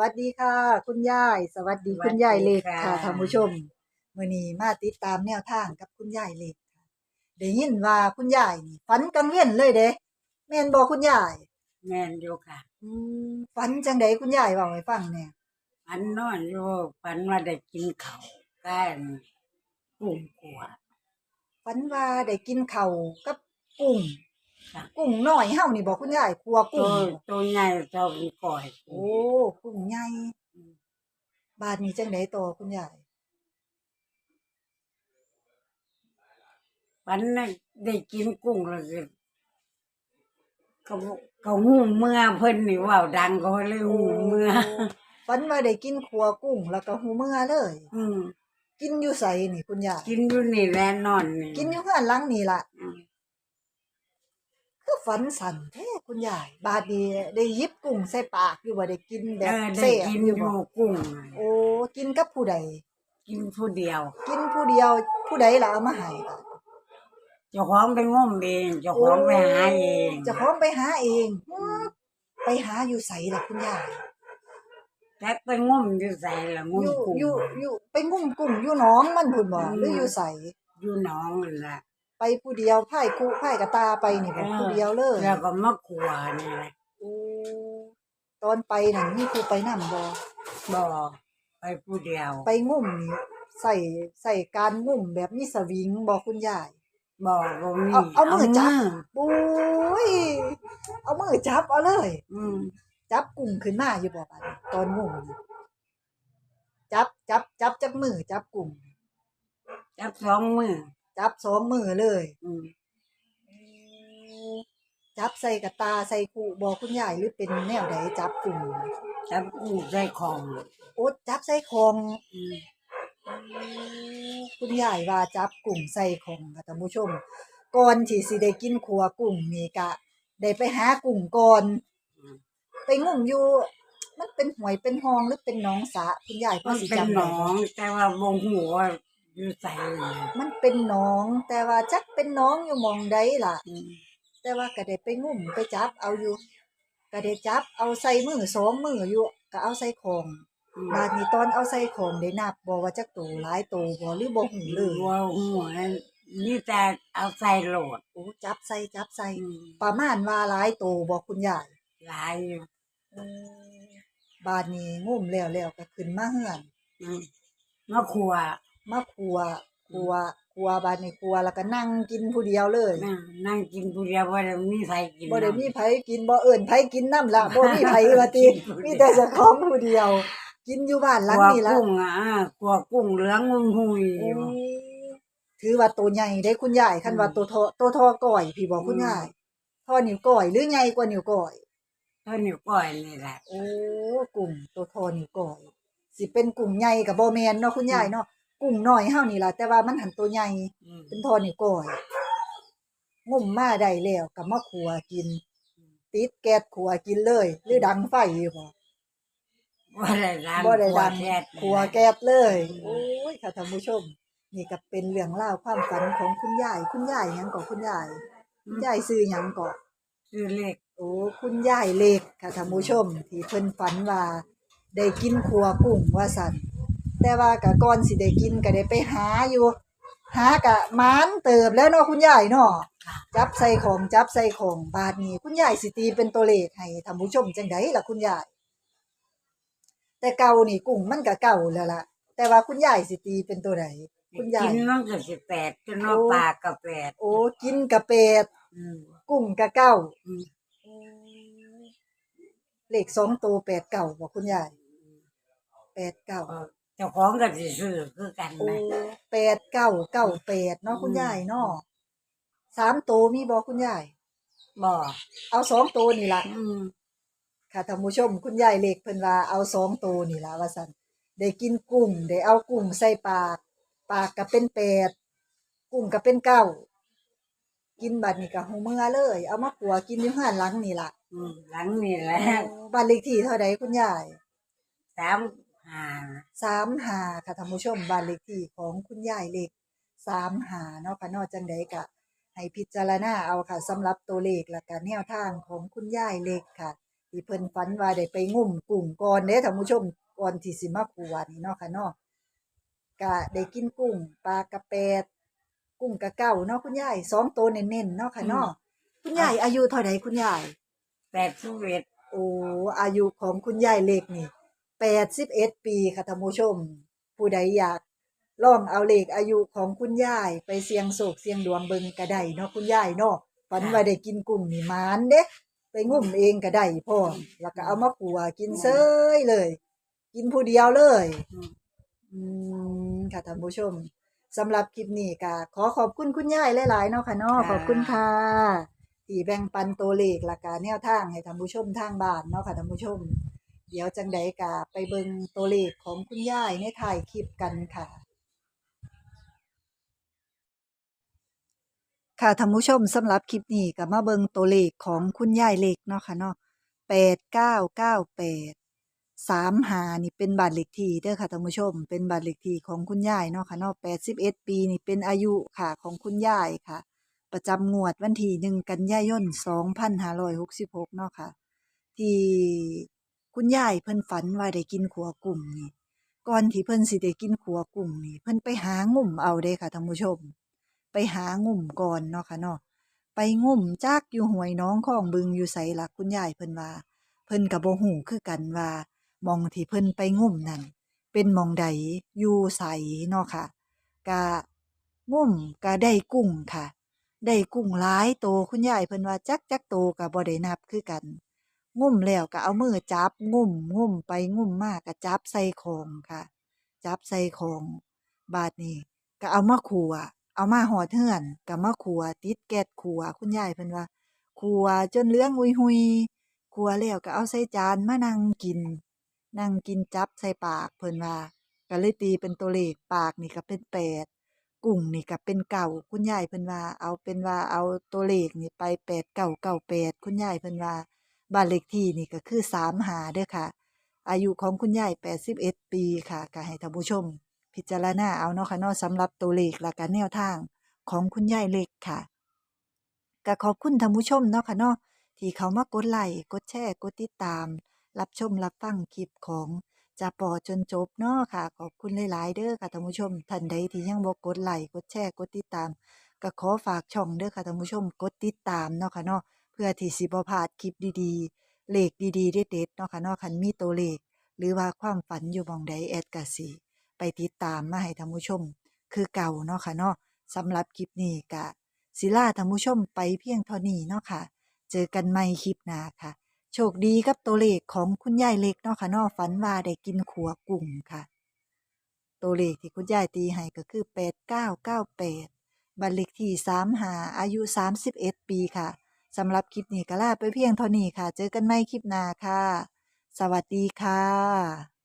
วัสดีค่ะ คุณยาย สวัสดีสวัสดีคุณยายเล็กค่ะค่ะท่านผู้ชมมื้อนี้มาติดตามแนวทางกับคุณยายเล็กค่ะได้ยินว่าคุณยายนี่ฝันกลางเว้นเลยเด้แม่นบ่คุณยายแม่นอยู่ค่ะ อืมฝันจังไดคุณยายเว้าให้ฟังแหน่ฝันนอนอยู่ฝันว่าได้กินข้าวกันกุ้งขัวฝันว่าได้กินข้าวกับกุ้ง ค่ะ กุ้งน้อยเฮานี่บ่คุณยายครัวตักุ้วงบ่ตัวใหญ่เท่าเป็นก้อยโอ้กุ้งใหญ่บาดนี้จังไดต่อคุณยายฝันน่ะได้กินกุ้งแล้วก็เขาเขาหูเมื่อเพิ่นนี่เว่าดังเขาเลยหูเมื่อ ฝันว่าได้กินขัวกุ้งแล้วก็หูเมื่อเลย อืมกินอยู่ไสนี่คุณยายกินอยู่นี่แหละนอนนี่กินอยู่เฮือนหลังนี่ล่ะอืม คือฝันสั่นแท้คุณยายบาดนีได้หยิบกุ้งใส่ปากอยู่บ่ได้กินแบเอบอได้เซ่กินออยู่บ่กุ้งโอ้กินกับผู้ใด กินผู้เดียว กินผู้เดียวผู้ใดล่ะเอามาให้ล่ะเจ้าของไปงมเองเจ้าของไปหาเองเจะของไปหาเองอืมไปหาอยู่ไสล่ะคุณยายแท็กไปงมอยู่ใส่ละงอมยู่กุ้ง อยู่อยู่ไปงุ่มกุ้งอยู่หนองมันพุ่นบ่อืม หรืออยู่ไสอยู่หนองนั่นแหละ ไปผู้เดียวพายคู่พายกระตาไปนี่บ่ผู้เดียวเลยแล้วก็มะขวานี่แหละโอ้ตอนไปนั่นมีผู้ไปนำบ่บ่ไปผู้เดียว ไปงุ่มนี่ใส่ใส่การงุ่มแบบมีสวิงบอกคุณยายบ่บ่มีเอาเอามือจับมือปุ้ยเอามือจับเอาเลย อืมจับกุ้งขึ้นมาอยู่บ่บัดนี้ตอนงุ่มนี่จับจับจับจับมือจับกุ้งจับสองมือ จับสองมือเลย อืมจับใส่กระตาใส่คู่บอกคุณยายหรือเป็นแนวใดจับกุ้งจับกุ้งใส่ของโอ๊ตจับใส่ของอืมคุณยายว่าจับกุ้งใส่ของค่ะท่านผู้ชมก่อนที่สิได้กินขัวกุ้งนี่กะได้ไปหากุ้งก่อนไปงุ่มอยู่ มันเป็นหวยเป็นหองหรือเป็นหน้องสระคุณยายพอมันสิเป็นจำหนได้อบ่งแต่ว่าบ่ฮู้ว่า อยู่ใส่เลยมันเป็นหน้อง แต่ว่าจักเป็นหน้องอยู่หมองใดล่ะอืมแต่ว่าก็ได้ไปงุ่มไปจับเอาอยู่ก็ได้จับเอาใส่มือสองมืออยู่ก็เอาใส่ของอืมบาดนี้ตอนเอาใส่ของได้นับบ่ว่าจักโตหลายโตบ่หรือบ่หูเลยว่าฮู้นี่แต่เอาใส่โหลดโอ้จับใส่จับใส่อืมประมาณว่าหลายโตบ่คุณยายหลายอยู่บาดนี้งุ่มแล้วแล้วก็ขึ้นมาเฮือนอืมมะขวา มาครัวครัวครัวบาดนี้ครัวแล้วก็นั่งกินผู้เดียวเลยนั่งนั่งกินผู้เดียวบ่ได้มีใครกินบ่ได้นำมีไผกินบ่เอิ้นไผกินน้ำละบ่มีไผว่าติมีแต่เจ้าของผู้เดียว กินอยู่บ้านหลังขัวนี้ละกุ้งอะขัวกุ้งเหลืองงุ้มหุยอยู่โอ้ถือว่าตัวใหญ่ได้คุณยายคันว่าตัวทอตัวทอก่อยพี่บอกคุณยายทอนิ้วก้อยหรือใหญ่กว่านิ้วก้อยเท่านิ้วก้อยนี่แหละโอ้กุ้งตัวทอนิ้วก้อยสิเป็นกุ้งใหญ่ก็บ่แม่นเนาะคุณยายเนาะ กุ้งน้อยเฮานี่ล่ะแต่ว่ามันหันตัวใหญ่อืมเป็นทอนิ้วก้อยงุ่มมาได้แล้วก็มาขัวกิน ติดแก๊สขัวกินเลย หรือดังไฟอยู่บ่บ่ได้ดังบ่ได้ดังขัวแก๊สขัวแก๊สเลยโอ้ยค่ะท่านผู้ชม นี่ก็เป็นเรื่องเล่าวความฝันของคุณยายคุณยายหยังก่อคุณยายคุณยายซื้อหยังก่อชื่อเล็กโอ้คุณยายเล็กค่ะท่านผู้ชม ที่เพิ่นฝันว่า ได้กินขัวกุ้งว่าสั่น แต่ว่าก็ก่อนสิได้กินก็ได้ไปหาอยู่ หากะหมานเติบแล้วเนาะคุณยายเนาะจับใส่ของจับใส่ของบาดนี้ คุณยายสิตีเป็นตัวเลขให้ท่านผู้ชมจังไดล่ะคุณยายแต่เก่านี่กุ้งมันก็เก่าแล้วล่ะ แต่ว่าคุณยายสิตีเป็นตัวใดคุณยายกินมันก็สิแปดจนว่าโอ้ปากก็แปดโอ้กินกะเป็ดอืมกุ้งกะเก้าอืมเลขสองตัวแปดเก่าบอกคุณยายแปดเก้า เออเจ้าของก็สิซื้อคือกันโอ้นะแปดเก้าเก้าแปดเนาะคุณยายเนาะสามตัวมีบอกคุณยาย บ่เอาสองตัวนี่ละอืมค่ะท่านผู้ชมคุณยายเลขเพิ่นว่าเอาสองตัวนี่ละว่าสันได้กินกุ้งได้เอากุ้งใส่ปาก ปากก็เป็นแปดกุ้งก็เป็นเก้ากินบัดนี้ก็หูเมื่อเลย เอามาปัวกินอยู่ห้านหลังนี่ล่ะอืมหลังนี่แหละบ้านเลขที่เท่าใดคุณยายสาม ห้าสามหาค่ะท่านผู้ชมบ้านเลขที่ของคุณยายเลขสามหาเนาะค่ะนอกจังใดกะให้พิจารณาเอาค่ะสำหรับตัวเลขและการแนวทางของคุณยายเลขค่ะทที่เพิ่นฝันว่าได้ไปงุ่มกุ้งก่อนเด้ท่านผู้ชมก่อนที่สิมาขัวนี่เนาะค่ะเนาะก็ได้กินกุ้งปลากระแปดกุ้งกระเก้าเนาะคุณยายสองตัวเน้นๆเนาะค่ะเนาะคุณยายอายุเท่าใดคุณยายแปดสิบเอ็ดโอ้อายุของคุณยายเล็กนี่ แปดสิบเอ็ดปีค่ะท่านผู้ชม ผู้ใดอยากลองเอาเลขอายุของคุณยายไปเสี่ยงโศกเสี่ยงดวงเบิงก็ได้เนาะคุณยายเนาะฝันว่าได้กินกุ้งนี่หมานเด้ไปงุ่มเองก็ได้พ่อมแล้วก็เอามาขัวกินเซยเลย กินผู้เดียวเลย อืมค่ะท่านผู้ชมสำหรับคลิปนี้ก็ขอขอบคุณคุณยายหลายๆเนาะค่ะเนาะขอบคุณค่ะที่แบ่งปันตัวเลขและกาแนวทางให้ท่านผู้ชมทางบ้านเนาะค่ะท่านผู้ชม เดี๋ยวจังใดกะไปเบิงตัวเลขของคุณยายในถ่ายคลิปกันค่ะ ค่ะท่านผู้ชมสำหรับคลิปนี้ก็มาเบิงตัวเลขของคุณยายเล็กเนาะค่ะเนาะแปดเก้าเก้าแปดสามหานี่เป็นบัตรเลขที่เด้อค่ะท่านผู้ชม เป็นบัตรเลขที่ของคุณยายเนาะค่ะเนาะแปดสิบเอ็ดปีนี่เป็นอายุค่ะของคุณยายค่ะ ประจำงวดวันที่หนึ่งกันยายนสองพันห้าร้อยหกสิบหกเนาะค่ะ ที่ คุณยายเพิ่นฝันว่าได้กินขัวกุ้งนี่ก่อนที่เพิ่นสิได้กินขัวกุ้งนี่ เพิ่นไปหางุ่มเอาเด้ค่ะท่านผู้ชม ไปหางุ่มก่อนเนาะค่ะเนาะไปงุ่มจักอยู่ห้วยน้องของบึงอยู่ไสล่ะคุณยายเพิ่นว่า เพิ่นก็บ่ฮู้คือกันว่ามองที่เพิ่นไปงุ่มนั่นเป็นมองใดอยู่ไสเนาะค่ะกะงุ่มก็ได้กุ้งค่ะ ได้กุ้งหลายโตคุณยายเพิ่นว่าจักจักโตก็บ่ได้นับคือกัน งุ่มแล้วก็เอามือจับงุ่มงุ่มไปงุ่มมากก็จับใส่ของค่ะ จับใส่ของบาดนี้ก็เอามาขัว เอามาหอดเฮือนก็มาขัว ติดแก๊สขัวคุณยายเพิ่นว่าขัวจนเหลืองอุยหุยขัวแล้วก็เอาใส่จานมานั่งกิน นั่งกินจับใส่ปากเพิ่นว่าก็เลยตีเป็นตัวเลขปากนี่ก็เป็นแปดกุ้งนี่ก็เป็นเก่าคุณยายเพิ่นว่า เอาเป็นว่าเอาตัวเลขนี่ไปแปดเก่าเก่าแปดคุณยายเพิ่นว่า บ้านเลขที่นี่ก็คือสามหาเด้อค่ะ อายุของคุณยาย81 ปีค่ะก็ให้ท่านผู้ชม พิจารณาเอาเนาะค่ะเนาะสำหรับตัวเลขและการแนวทางของคุณยายเล็กค่ะก็ขอบคุณท่านผู้ชมเนาะค่ะเนาะที่เขามากดไลค์กดแชร์กดติดตาม รับชมรับฟังคลิปของจะปอจนจบเนาะค่ะ ขอบคุณหลาย ๆ เด้อค่ะท่านผู้ชมท่านใดที่ยังบ่กดไลค์กดแชร์กดติดตาม ก็ขอฝากช่องเด้อค่ะท่านผู้ชมกดติดตามเนาะค่ะเนาะ เพื่อที่สิบ่พลาดคลิปดีๆ เลขดีๆเด็ดๆเนาะค่ะเนาะคันมีตัวเลข หรือว่าความฝันอยู่หมองใดแอดกะสิไปติดตามมาให้ท่านผู้ชม คือเก่าเนาะค่ะเนาะสำหรับคลิปนี้กะศิลาท่านผู้ชมไปเพียงเท่านี้เนาะค่ะ เจอกันใหม่คลิปหน้าค่ะ โชคดีกับตัวเลขของคุณยายเล็กเนาะค่ะเนาะฝันว่าได้กินขัวกุ้งค่ะ ตัวเลขที่คุณยายตีให้ก็คือ 8998บัตรเลขที่3หาอายุ 31 ปีค่ะ สำหรับคลิปนี้ก็ลาไปเพียงเท่านี้ค่ะ เจอกันใหม่คลิปหน้าค่ะ สวัสดีค่ะ